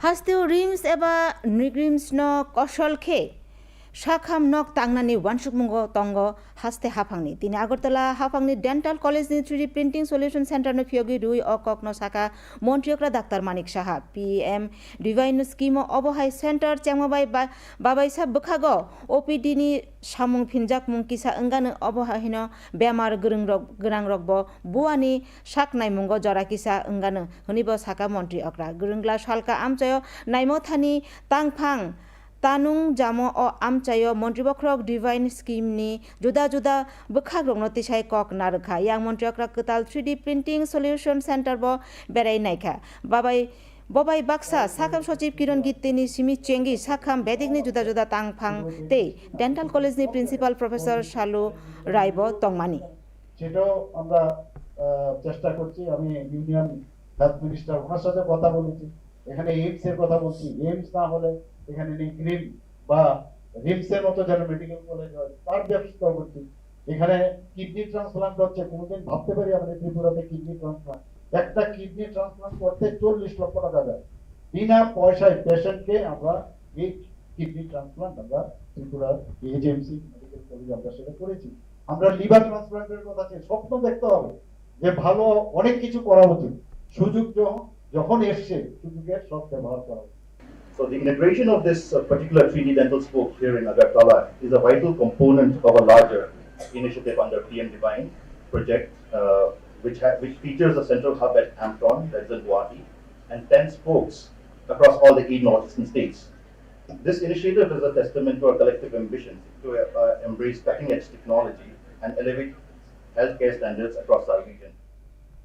হাস্তেও rims এবার নিগ্রিমস ন কশল খেয়ে সাখাম নক তাংনানি ওয়ানসুকমুঙ্গ তঙ্গ হাস্তে হাফাংনি। তিনি আগরতলা হাফাংনি ডেন্টাল কলেজ নি থ্রি প্রিন্টিং সলিউশন সেন্টার নো ফিয়গি রুই অ কক ন শাখা মন্ত্রীকরা doctor Manik Saha. P M divine scheme অবহাই centre চ্যামবাই বাবাই সাহ বখাগ। ওপিডি নি সামুং ফিনজাক মুং কিসা অঙ্গানো অবহাহিন বেমার গরং রক গরাং রকব বুয়ানি শাক নাই মুঙ্গ জরা কিসা অঙ্গানো হনিব শাখা মন্ত্রী অকরা গরংলা সালকা আমচয় নাইমথানি তাংফাং તાનુંગ જામો ઓ આમચાયો મંત્રીબખરક ડિવાઇન জুদা જુદા જુદા બખાગ્રમનો તિશાય કોક નારખા યાંગ મંત્રીકરા কতাল three D printing solution centre বেড়াই નાખા বাবাই ববাই বাক্সা সাকাম সচিব কিরণ গিত্তিনি সিমি চেঙ্গি সাকাম বেদিক নি জুদা জুদা তাংফাং তে ডেন্টাল কলেজ নি প্রিন্সিপাল প্রফেসর শালু রাইব তংমানি সেটাও আমরা চেষ্টা করছি আমি ইউনিয়ন হেলথ মিনিস্টার ওনার সাথে কথা বলেছি এখানে এইমস এর কথা বলছি এইমস না হলে এখানে গ্রিন বা রিমস এর মতো যেন মেডিকেল কলেজ হয়, তার ব্যবস্থা করছি এখানে কিডনি ট্রান্সপ্লান্ট হচ্ছে, কোনোদিন ভাবতে পারি আমাদের ত্রিপুরাতে কিডনি ট্রান্সপ্লান্ট একটা কিডনি ট্রান্সপ্লান্ট করতে চল্লিশ লক্ষ টাকা যায়। বিনা পয়সায় পেশেন্টকে আমরা এই কিডনি ট্রান্সপ্লান্ট আমরা ত্রিপুরার এজেএমসি মেডিকেল কলেজ আমরা সেটা করেছি। আমরা লিভার ট্রান্সপ্লান্টের কথা স্বপ্ন দেখতে হবে, যে ভালো অনেক কিছু করা উচিত। সুযোগ যখন এসছে সুযোগের সব ব্যবহার করা উচিত। So the integration of this uh, particular 3D dental spoke here in Agartala is a vital component of a larger initiative under PM Divine project, uh, which, which features a central hub at Ampton, that is in Guwahati, and 10 spokes across all the eight northeastern states. This initiative is a testament to our collective ambition to uh, embrace cutting edge technology and elevate healthcare standards across our region.